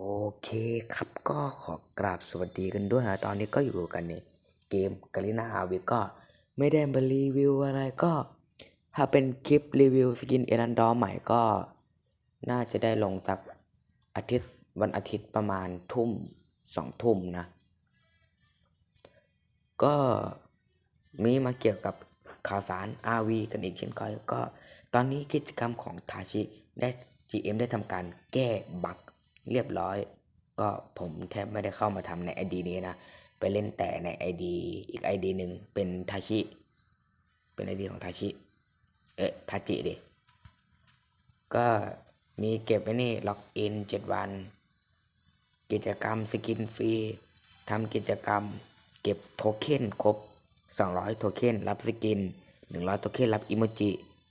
โอเคครับก็ขอกราบสวัสดีกันด้วยนะตอนนี้ก็อยู่กันในเกมกาลินาฮาวิก็ไม่ได้มารีวิวอะไรก็ถ้าเป็นคลิปรีวิวสกินเอรันดอร์ใหม่ก็ น่าจะได้ลงสักอาทิตย์วันอาทิตย์ประมาณทุ่มสองทุ่มนะ ก็มีมาเกี่ยวกับข่าวสาร RV กันอีกเช่นเคยก็ตอนนี้กิจกรรมของทาชิได้ GM ได้ทำการแก้บั๊ก เรียบร้อย ก็ผมแทบไม่ได้เข้ามาทำใน ID นี้นะ ไปเล่นแต่ใน ID อีก ID หนึ่งเป็นทาชิ เป็น ID ของทาชิ เอ๊ะทาจิดิ ก็มีเก็บไว้นี่ล็อกอินเจ็ดวัน กิจกรรมสกินฟรีทำกิจกรรม เก็บโทเค็นครบ 200 โทเค็นรับสกิน 100 โทเค็นรับอิโมจิ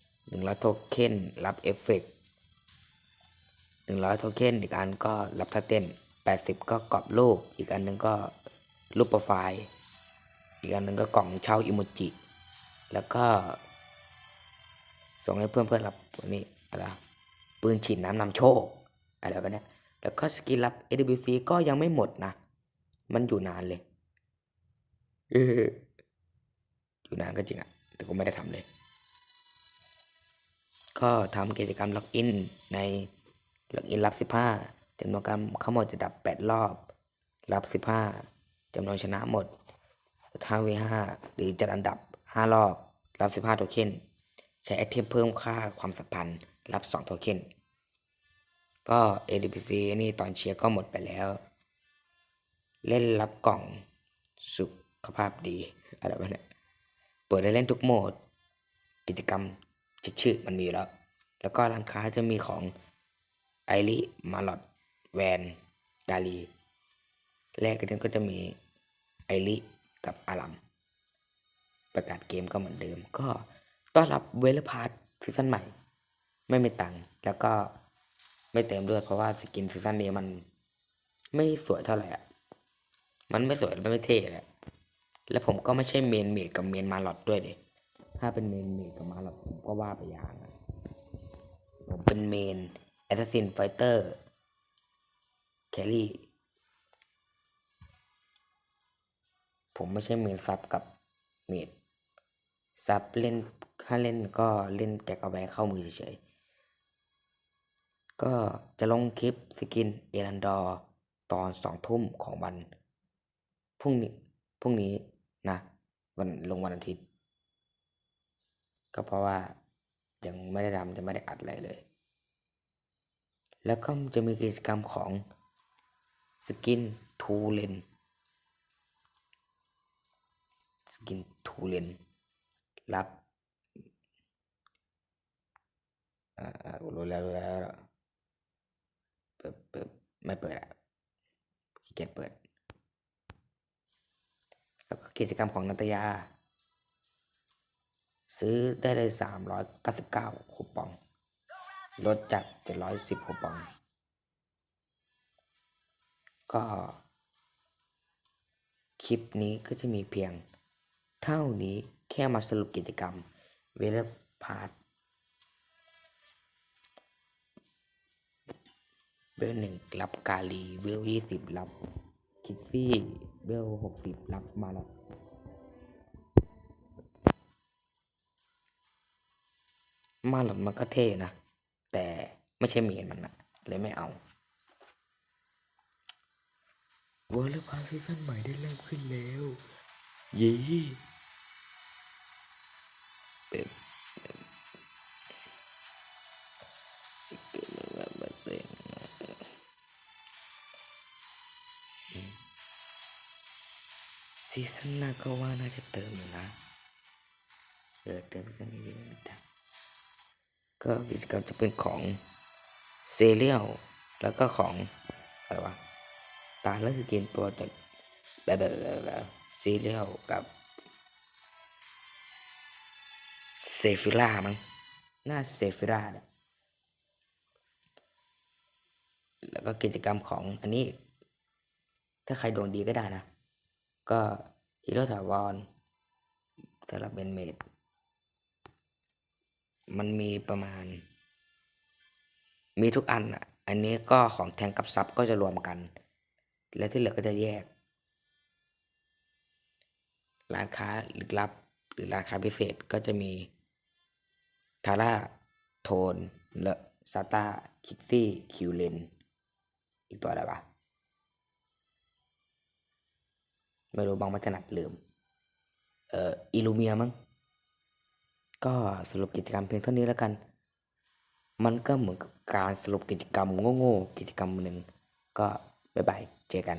100 โทเค็นรับเอฟเฟกต์ 100 โทเค็นอีกอันก็รับท่าเต้น 80 ก็กรอบรูป อีกอันหนึงก็รูปโปรไฟล์ อีกอันหนึงก็กล่องเช่าอิโมจิ แล้วก็ ส่งให้เพื่อนเพื่อนรับตัวนี้อะไรปืนฉีดน้ำนำโชค อะไรแบบนี้แล้วก็สกิลรับ AWC ก็ยังไม่หมดนะ มันอยู่นานเลยอออยู่นานก็จริงอะแต่ก็ไม่ได้ทำเลย ก็ทำกิจกรรมล็อกอินใน หล็อกอินรับ 15จำนวนการเข้าหมดจะดับ 8 รอบ รับ 15จำนวนชนะหมด5 v 5หรือจัดอันดับ 5 รอบ รับ 15 โทเค็น ใช้ไอเทมเพิ่มค่าความสัมพันธ์ รับ 2 โทเค็น ก็ ADPC นี่ตอนเชียร์ก็หมดไปแล้ว เล่นรับกล่องสุขภาพดีอะไรแบบนี้เปิดได้เล่นทุกโหมด กิจกรรมชิชื่อมันมีแล้ว แล้วก็ร้านค้าจะมีของ ไอริมาลอดแวนกาลีแรกกันก็จะมีไอริกับอารัมประกาศเกมก็เหมือนเดิม ก็ต้อนรับเวลพาร์ทซีซั่นใหม่ ไม่มีตังค์แล้วก็ไม่เติมด้วยเพราะว่าสกินซีซั่นนี้มันไม่สวยเท่าไหร่อะ มันไม่สวยและไม่เท่เลยอะแล้วผมก็ไม่ใช่เมนเมดกับเมนมาลอดด้วยดิถ้าเป็นเมนเมดกับมาลอดผมก็ว่าไปอย่างนะผมเป็นเมน แอสซัสซินไฟเตอร์แครี่ผมไม่ใช่เมนซับกับเมดซับเล่นถ้าเล่นก็เล่นแกกเอาแวเข้ามือเฉยๆก็จะลงคลิปสกินเอรันดอร์ตอนสองทุ่มของวันพรุ่งนี้พรุ่งนี้นะวันลงวันอาทิตย์ ก็เพราะว่ายังไม่ได้ทำจะไม่ได้อัดอะไรเลย แล้วก็จะมีกิจกรรมของสกินทูเลนสกินทูเลนรับอ่าอ่ารู้แล้วรู้แล้วเปิดเปิดไม่เปิดอะขี้เกียจเปิด แล้วก็กิจกรรมของนัตยา ซื้อได้เลยสามร้อยเก้าสิบเก้าคูปอง ลดจากเจ็ดร้อยสิบคูปอง ก็ คลิปนี้ก็จะมีเพียง เท่านี้แค่มาสรุปกิจกรรมเวลพาร์ทเวลหนึ่งรับกาลีเวลยี่สิบรับคิดซี่เวลหกสิบรับมาแล้วมาหลอดมันก็เท่นะ แต่ไม่ใช่เมนมันนะเลยไม่เอาวอลเลย์พาซีซั่นใหม่ได้เริ่มขึ้นแล้วยี่เป็นซีซั่นหน้าก็ว่าน่าจะเติมอยู่นะ เออเติมซีซั่นนี้ดีนะจ๊ะ ก็กิจกรรมจะเป็นของเซเรียลแล้วก็ของอะไรวะตาแล้วคือกินตัวจากแบบแบบแบบเซเรียลกับเซฟิล่ามั้งน้าเซฟิล่าและแล้วก็กิจกรรมของอันนี้ ถ้าใครดวงดีก็ได้นะ ก็ฮีโร่ถาวรสำหรับเบนเมด มันมีประมาณ มีทุกอันอะอันนี้ก็ของแทงกับซับก็จะรวมกัน แล้วที่เหลือก็จะแยก ร้านค้าลึกลับ หรือร้านค้าพิเศษก็จะมีทาร่าโทนเละซาต้าคิกซี่คิวเลนอีกตัวอะไรวะไม่รู้บางมัถนัดลืม เอ่ออิลูเมียมั้ง ก็สรุปกิจกรรมเพียงเท่านี้แล้วกัน มันก็เหมือนกับการสรุปกิจกรรมโง่ๆกิจกรรมหนึ่งก็บ๊ายบายเจอกัน